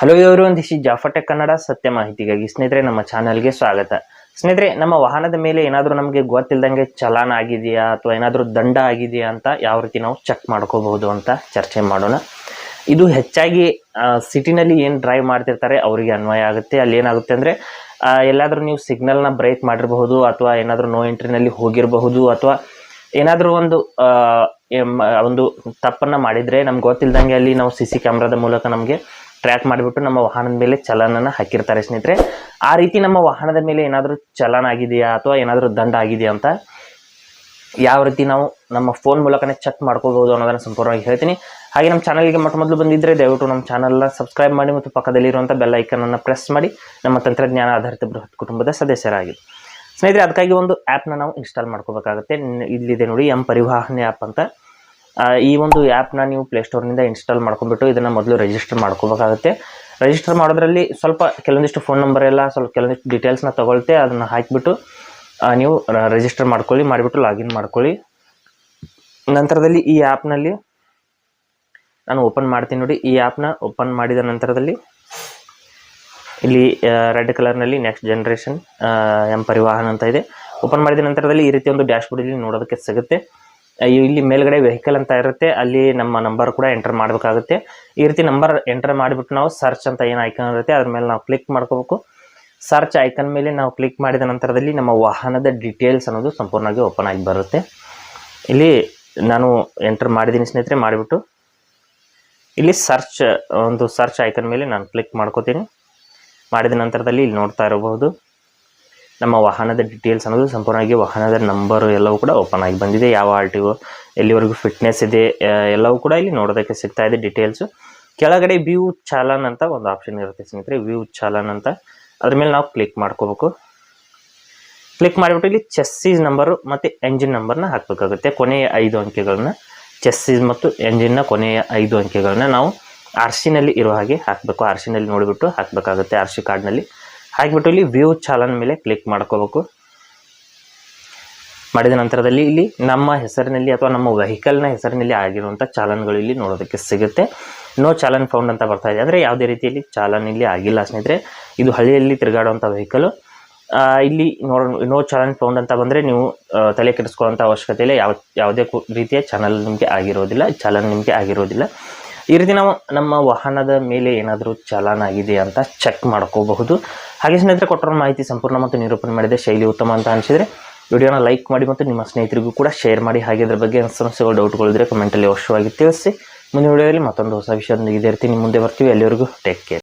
Hello ಇವರು is ಜಾಫಟೆಕ್ Kannada ಸತ್ಯ ಮಾಹಿತಿಗಾಗಿ ಸ್ನೇಹಿತರೆ, ನಮ್ಮ ಚಾನಲ್ಗೆ ಸ್ವಾಗತ. ಸ್ನೇಹಿತರೆ, ನಮ್ಮ ವಾಹನದ ಮೇಲೆ ಏನಾದರೂ ನಮಗೆ ಗೊತ್ತಿಲ್ಲದಂಗೆ ಚಲಾನ ಆಗಿದೆಯಾ ಅಥವಾ ಏನಾದರೂ ದಂಡ ಆಗಿದೆಯಾ ಅಂತ ಯಾವ ರೀತಿ ನಾವು ಚೆಕ್ ಮಾಡ್ಕೋಬಹುದು ಅಂತ ಚರ್ಚೆ ಮಾಡೋಣ. ಇದು ಹೆಚ್ಚಾಗಿ ಸಿಟಿನಲ್ಲಿ ಏನು ಡ್ರೈವ್ ಮಾಡ್ತಿರ್ತಾರೆ ಅವರಿಗೆ ಅನ್ವಯ ಆಗುತ್ತೆ. ಅಲ್ಲಿ ಏನಾಗುತ್ತೆ ಅಂದರೆ ಎಲ್ಲಾದರೂ ನೀವು ಸಿಗ್ನಲ್ನ ಬ್ರೇಕ್ ಮಾಡಿರಬಹುದು ಅಥವಾ ಏನಾದರೂ ನೋ ಎಂಟ್ರಿನಲ್ಲಿ ಹೋಗಿರಬಹುದು ಅಥವಾ ಏನಾದರೂ ಒಂದು ಒಂದು ತಪ್ಪನ್ನು ಮಾಡಿದರೆ ನಮ್ಗೆ ಗೊತ್ತಿಲ್ಲದಂಗೆ ಅಲ್ಲಿ ನಾವು ಸಿ ಸಿ ಕ್ಯಾಮ್ರಾದ ಮೂಲಕ ನಮಗೆ ಟ್ರ್ಯಾಕ್ ಮಾಡಿಬಿಟ್ಟು ನಮ್ಮ ವಾಹನದ ಮೇಲೆ ಚಲನನ ಹಾಕಿರ್ತಾರೆ ಸ್ನೇಹಿತರೆ. ಆ ರೀತಿ ನಮ್ಮ ವಾಹನದ ಮೇಲೆ ಏನಾದರೂ ಚಲನ ಆಗಿದೆಯಾ ಅಥವಾ ಏನಾದರೂ ದಂಡ ಆಗಿದೆಯಾ ಅಂತ ಯಾವ ರೀತಿ ನಾವು ನಮ್ಮ ಫೋನ್ ಮೂಲಕನೇ ಚೆಕ್ ಮಾಡ್ಕೋಬಹುದು ಅನ್ನೋದನ್ನು ಸಂಪೂರ್ಣವಾಗಿ ಹೇಳ್ತೀನಿ. ಹಾಗೆ ನಮ್ಮ ಚಾನಲ್ಗೆ ಮೊಟ್ಟ ಮೊದಲು ಬಂದಿದ್ದರೆ ದಯವಿಟ್ಟು ನಮ್ಮ ಚಾನಲ್ನ ಸಬ್ಸ್ಕ್ರೈಬ್ ಮಾಡಿ ಮತ್ತು ಪಕ್ಕದಲ್ಲಿರುವಂಥ ಬೆಲ್ ಐಕನನ್ನು ಪ್ರೆಸ್ ಮಾಡಿ. ನಮ್ಮ ತಂತ್ರಜ್ಞಾನ ಆಧಾರಿತ ಬೃಹತ್ ಕುಟುಂಬದ ಸದಸ್ಯರಾಗಿ ಸ್ನೇಹಿತರೆ, ಅದಕ್ಕಾಗಿ ಒಂದು ಆ್ಯಪ್ನ ನಾವು ಇನ್ಸ್ಟಾಲ್ ಮಾಡ್ಕೋಬೇಕಾಗುತ್ತೆ. ಇಲ್ಲಿದೆ ನೋಡಿ ಎಂ ಪರಿವಾಹನೆ ಆ್ಯಪ್ ಅಂತ. ಈ ಒಂದು ಆ್ಯಪ್ನ ನೀವು ಪ್ಲೇಸ್ಟೋರ್ನಿಂದ ಇನ್ಸ್ಟಾಲ್ ಮಾಡ್ಕೊಂಡ್ಬಿಟ್ಟು ಇದನ್ನು ಮೊದಲು ರಿಜಿಸ್ಟರ್ ಮಾಡ್ಕೋಬೇಕಾಗುತ್ತೆ. ರಿಜಿಸ್ಟರ್ ಮಾಡೋದ್ರಲ್ಲಿ ಸ್ವಲ್ಪ ಕೆಲವೊಂದಿಷ್ಟು ಫೋನ್ ನಂಬರ್ ಎಲ್ಲ, ಸ್ವಲ್ಪ ಕೆಲವೊಂದಿಷ್ಟು ಡೀಟೇಲ್ಸ್ನ ತೊಗೊಳ್ತೆ, ಅದನ್ನು ಹಾಕಿಬಿಟ್ಟು ನೀವು ರಿಜಿಸ್ಟರ್ ಮಾಡ್ಕೊಳ್ಳಿ, ಮಾಡಿಬಿಟ್ಟು ಲಾಗಿನ್ ಮಾಡ್ಕೊಳ್ಳಿ. ನಂತರದಲ್ಲಿ ಈ ಆ್ಯಪ್ನಲ್ಲಿ ನಾನು ಓಪನ್ ಮಾಡ್ತೀನಿ ನೋಡಿ, ಈ ಆ್ಯಪ್ನ ಓಪನ್ ಮಾಡಿದ ನಂತರದಲ್ಲಿ, ಇಲ್ಲಿ ರೆಡ್ ಕಲರ್ನಲ್ಲಿ ನೆಕ್ಸ್ಟ್ ಜನ್ರೇಷನ್ ಎಂ ಪರಿವಾಹನ ಅಂತ ಇದೆ. ಓಪನ್ ಮಾಡಿದ ನಂತರದಲ್ಲಿ ಈ ರೀತಿ ಒಂದು ಡ್ಯಾಶ್ಬೋರ್ಡ್ ಇಲ್ಲಿ ನೋಡೋದಕ್ಕೆ ಸಿಗುತ್ತೆ. ಇಲ್ಲಿ ಮೇಲ್ಗಡೆ ವೆಹಿಕಲ್ ಅಂತ ಇರುತ್ತೆ, ಅಲ್ಲಿ ನಮ್ಮ ನಂಬರ್ ಕೂಡ ಎಂಟರ್ ಮಾಡಬೇಕಾಗುತ್ತೆ. ಈ ರೀತಿ ನಂಬರ್ ಎಂಟರ್ ಮಾಡಿಬಿಟ್ಟು ನಾವು ಸರ್ಚ್ ಅಂತ ಏನು ಐಕನ್ ಇರುತ್ತೆ, ಅದ್ರ ಮೇಲೆ ನಾವು ಕ್ಲಿಕ್ ಮಾಡ್ಕೋಬೇಕು. ಸರ್ಚ್ ಐಕನ್ ಮೇಲೆ ನಾವು ಕ್ಲಿಕ್ ಮಾಡಿದ ನಂತರದಲ್ಲಿ ನಮ್ಮ ವಾಹನದ ಡೀಟೇಲ್ಸ್ ಅನ್ನೋದು ಸಂಪೂರ್ಣವಾಗಿ ಓಪನ್ ಆಗಿ ಬರುತ್ತೆ. ಇಲ್ಲಿ ನಾನು ಎಂಟರ್ ಮಾಡಿದ್ದೀನಿ ಸ್ನೇಹಿತರೆ, ಮಾಡಿಬಿಟ್ಟು ಇಲ್ಲಿ ಸರ್ಚ್ ಒಂದು ಸರ್ಚ್ ಐಕನ್ ಮೇಲೆ ನಾನು ಕ್ಲಿಕ್ ಮಾಡ್ಕೋತೀನಿ. ಮಾಡಿದ ನಂತರದಲ್ಲಿ ಇಲ್ಲಿ ನೋಡ್ತಾ ಇರಬಹುದು. ನಮ್ಮ ವಾಹನದ ಡೀಟೇಲ್ಸ್ ಅನ್ನೋದು ಸಂಪೂರ್ಣವಾಗಿ ವಾಹನದ ನಂಬರ್ ಎಲ್ಲವೂ ಕೂಡ ಓಪನ್ ಆಗಿ ಬಂದಿದೆ. ಯಾವ ಆರ್ ಟಿ ಒ ಎಲ್ಲಿವರೆಗೂ ಫಿಟ್ನೆಸ್ ಇದೆ ಎಲ್ಲವೂ ಕೂಡ ಇಲ್ಲಿ ನೋಡೋದಕ್ಕೆ ಸಿಗ್ತಾ ಇದೆ ಡೀಟೇಲ್ಸು ಕೆಳಗಡೆ ವ್ಯೂ ಚಾಲನ್ ಅಂತ ಒಂದು ಆಪ್ಷನ್ ಇರುತ್ತೆ ಸ್ನೇಹಿತರೆ. ವ್ಯೂ ಚಾಲನ್ ಅಂತ. ಅದ್ರ ಮೇಲೆ ನಾವು ಕ್ಲಿಕ್ ಮಾಡ್ಕೋಬೇಕು. ಕ್ಲಿಕ್ ಮಾಡಿಬಿಟ್ಟು ಇಲ್ಲಿ ಚೆಸ್ಸೀಸ್ ನಂಬರು ಮತ್ತು ಎಂಜಿನ್ ನಂಬರ್ನ ಹಾಕಬೇಕಾಗುತ್ತೆ. ಕೊನೆಯ ಐದು ಅಂಕೆಗಳನ್ನ ಚೆಸ್ಸೀಸ್ ಮತ್ತು ಎಂಜಿನ್ನ ಕೊನೆಯ ಐದು ಅಂಕೆಗಳನ್ನ ನಾವು ಆರ್ ಸಿನಲ್ಲಿ ಇರೋ ಹಾಗೆ ಹಾಕಬೇಕು. ಆರ್ ಸಿನಲ್ಲಿ ನೋಡಿಬಿಟ್ಟು ಹಾಕಬೇಕಾಗುತ್ತೆ. ಆರ್ ಸಿ ಕಾರ್ಡ್ನಲ್ಲಿ ಹಾಕಿಬಿಟ್ಟು ಇಲ್ಲಿ ವ್ಯೂ ಚಾಲನ್ ಮೇಲೆ ಕ್ಲಿಕ್ ಮಾಡ್ಕೋಬೇಕು. ಮಾಡಿದ ನಂತರದಲ್ಲಿ ಇಲ್ಲಿ ನಮ್ಮ ಹೆಸರಿನಲ್ಲಿ ಅಥವಾ ನಮ್ಮ ವೆಹಿಕಲ್ನ ಹೆಸರಿನಲ್ಲಿ ಆಗಿರುವಂಥ ಚಾಲನ್ಗಳು ಇಲ್ಲಿ ನೋಡೋದಕ್ಕೆ ಸಿಗುತ್ತೆ. ನೋ ಚಾಲನ್ ಫೌಂಡ್ ಅಂತ ಬರ್ತಾ ಇದೆ. ಅಂದರೆ ಯಾವುದೇ ರೀತಿಯಲ್ಲಿ ಚಾಲನ್ ಇಲ್ಲಿ ಆಗಿಲ್ಲ ಸ್ನೇಹಿತರೆ. ಇದು ಹಳ್ಳಿಯಲ್ಲಿ ತಿರುಗಾಡುವಂಥ ವೆಹಿಕಲು ಇಲ್ಲಿ ನೋಡ ನೋ ಚಾಲನ್ ಫೌಂಡ್ ಅಂತ ಬಂದರೆ ನೀವು ತಲೆ ಕೆಡಿಸ್ಕೊಳ್ಳೋಂಥ ಅವಶ್ಯಕತೆ ಇಲ್ಲ. ಯಾವ, ಯಾವುದೇ ರೀತಿಯ ಚಾನಲ್ ನಿಮಗೆ ಆಗಿರೋದಿಲ್ಲ. ಚಾಲನ್ ನಿಮಗೆ ಆಗಿರೋದಿಲ್ಲ. ಈ ರೀತಿ ನಾವು ನಮ್ಮ ವಾಹನದ ಮೇಲೆ ಏನಾದರೂ ಚಲನ್ ಆಗಿದೆ ಅಂತ ಚೆಕ್ ಮಾಡ್ಕೋಬಹುದು. ಹಾಗೆ ಸ್ನೇಹಿತರೆ, ಕೊಟ್ಟಿರೋ ಮಾಹಿತಿ ಸಂಪೂರ್ಣ ಮತ್ತು ನಿರೂಪಣೆ ಮಾಡಿದೆ ಶೈಲಿ ಉತ್ತಮ ಅಂತ ಅನಿಸಿದರೆ ವಿಡಿಯೋನ ಲೈಕ್ ಮಾಡಿ ಮತ್ತು ನಿಮ್ಮ ಸ್ನೇಹಿತರಿಗೂ ಕೂಡ ಶೇರ್ ಮಾಡಿ. ಹಾಗೆ ಅದರ ಬಗ್ಗೆ ಸಮಸ್ಯೆಗಳು ಡೌಟ್ಗಳಿದ್ರೆ ಕಮೆಂಟಲ್ಲಿ ಅವಶ್ಯವಾಗಿ ತಿಳಿಸಿ. ಮುಂದಿನ ವಿಡಿಯೋದಲ್ಲಿ ಮತ್ತೊಂದು ಹೊಸ ವಿಷಯದೊಂದಿಗೆ ಇದೇ ರೀತಿ ಮುಂದೆ ಬರ್ತೀವಿ. ಅಲ್ಲಿವರೆಗೂ ಟೇಕ್ ಕೇರ್